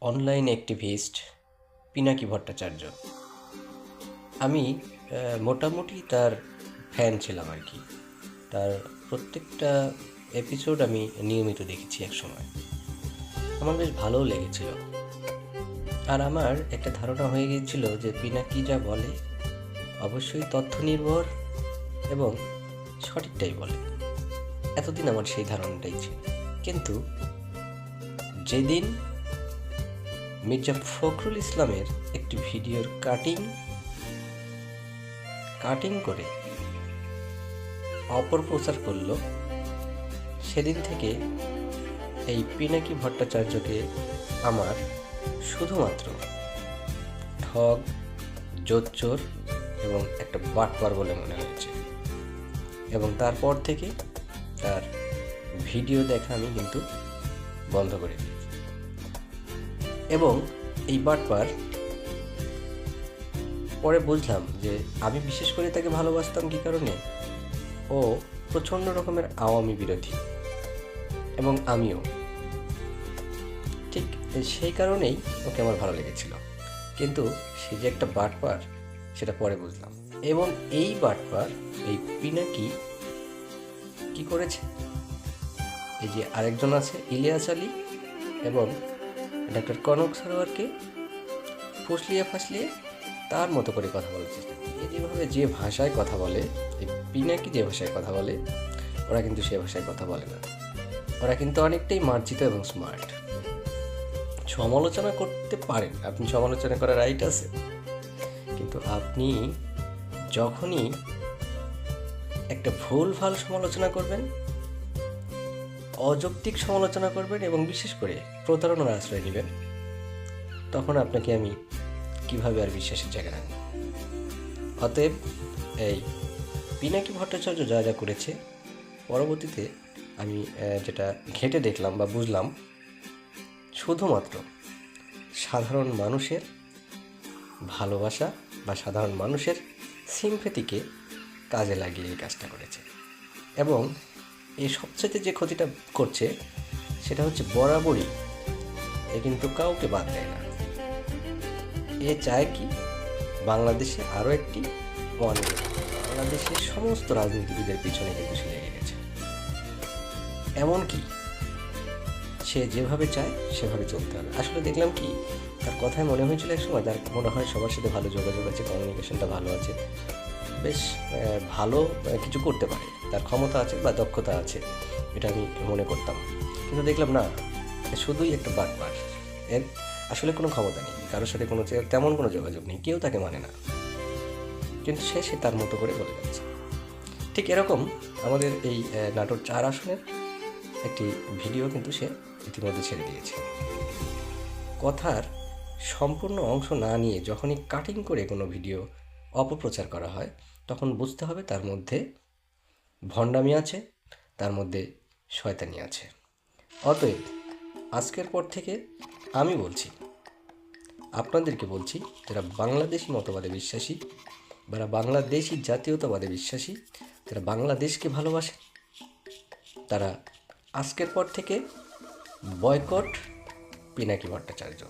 Online activist Pinaki Bhattacharya. আমি মোটামুটি তার ফ্যান ছিলাম আর কি। তার প্রত্যেকটা এপিসোড আমি নিয়মিত দেখেছি এক সময়। আমার বেশ ভালোও লেগেছিল। আর আমার একটা ধারণা হয়ে গিয়েছিল যে পিনাকি যা বলে অবশ্যই তথ্য নির্ভর এবং সঠিকটাই বলে। এতদিন আমার সেই ধারণাটাই ছিল। কিন্তু যেদিন মির্জা ফখরুল ইসলামের একটি ভিডিওর কাটিং কাটিং করে অপপ্রচার করল। সেদিন থেকে এই পিনাকি ভট্টাচার্যকে আমার শুধুমাত্র ঠগ, জোচ্চোর এবং একটা বাটপার বলে মনে হয়েছে। এবং তারপর থেকে তার ভিডিও দেখা আমি কিন্তু বন্ধ করে দিই। এবং এই বাটপার পরে বুঝলাম যে আমি বিশেষ করে তাকে ভালোবাসতাম কী কারণে? ও প্রচণ্ড রকমের আওয়ামী বিরোধী এবং আমিও। ঠিক সেই কারণেই ওকে আমার ভালো লেগেছিল। কিন্তু সে যে একটা বাটপার, সেটা পরে বুঝলাম। এবং এই বাটপার, এই পিনাকি কি করেছে? এই যে আরেকজন আছে, ইলিয়াস আলী এবং ডাক্তার কনক সরোয়ারকে ফুসলিয়ে ফাসলিয়ে তার মতো করে কথা বলার চেষ্টা করে। যেভাবে যে ভাষায় কথা বলে এই পিনাকি যে ভাষায় কথা বলে, ওরা কিন্তু সে ভাষায় কথা বলে না। ওরা কিন্তু অনেকটাই মার্জিত এবং স্মার্ট সমালোচনা করতে পারেন। আপনি সমালোচনা করার রাইট আছে। কিন্তু আপনি যখনই একটা ভুল ভালো সমালোচনা করবেন অযৌক্তিক সমালোচনা করবেন এবং বিশেষ করে প্রতারণার আশ্রয় নেবেন, তখন আপনাকে আমি কীভাবে আর বিশ্বাসের জায়গা রাখব? অতএব এই পিনাকি ভট্টাচার্য যা যা করেছে, পরবর্তীতে আমি যেটা ঘেটে দেখলাম বা বুঝলাম, শুধুমাত্র সাধারণ মানুষের ভালোবাসা বা সাধারণ মানুষের সিম্পেথিকে কাজে লাগিয়ে এই কাজটা করেছে। এবং এই সবচেয়ে যে ক্ষতিটা করছে, সেটা হচ্ছে বরাবরই এ কিন্তু কাউকে বাদ দেয় না। এ চায় কি বাংলাদেশে আরও একটি বাংলাদেশের সমস্ত রাজনীতিবিদের পিছনে কিন্তু সে লেগে গেছে। এমনকি সে যেভাবে চায়, সেভাবে চলতে হবে। আসলে দেখলাম কি, তার কথায় মনে হয়েছিল এক সময় তার মনে হয় সবার সাথে ভালো যোগাযোগ আছে কমিউনিকেশনটা ভালো আছে। বেশ ভালো কিছু করতে পারে। তার ক্ষমতা আছে বা দক্ষতা আছে, এটা আমি মনে করতাম। কিন্তু দেখলাম না শুধুই একটা বাটবার এর আসলে কোনো ক্ষমতা নেই, কারোর সাথে কোনো তেমন কোনো যোগাযোগ নেই, কেউ তাকে মানে না। কিন্তু সে সে তার মতো করে বলে যাচ্ছে। ঠিক এরকম আমাদের এই নাটোর চার আসনের একটি ভিডিও কিন্তু সে ইতিমধ্যে ছেড়ে দিয়েছে। কথার সম্পূর্ণ অংশ না নিয়ে যখনই কাটিং করে কোনো ভিডিও অপপ্রচার করা হয়, তখন বুঝতে হবে তার মধ্যে ভণ্ডামি আছে, তার মধ্যে শয়তানি আছে। অতএব, আজকের পর থেকে আমি বলছি, আপনাদেরকে বলছি, যারা বাংলাদেশি মতবাদে বিশ্বাসী, যারা বাংলাদেশি জাতীয়তাবাদে বিশ্বাসী, যারা বাংলাদেশকে ভালোবাসে, তারা আজকের পর থেকে বয়কট পিনাকি ভট্টাচার্য।